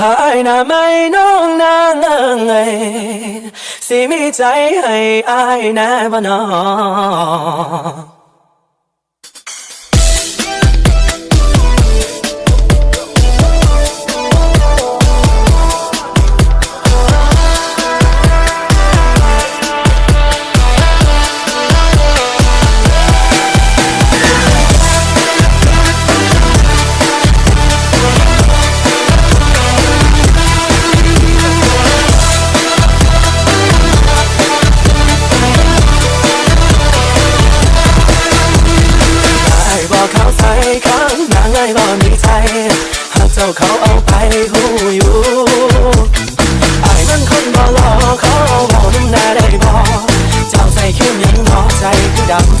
ถ้ายหน้าไม่น้องนางเอ๋ยสิมีใจให้อายแน่บ่นอ จ้าเขาเอาไปหูอยู่ไอ้มันคนบ่หล่อเขาเอาบ่น้ำหน้าได้บอกเจ้าใส่เข้มยังบ่ใจคือดำ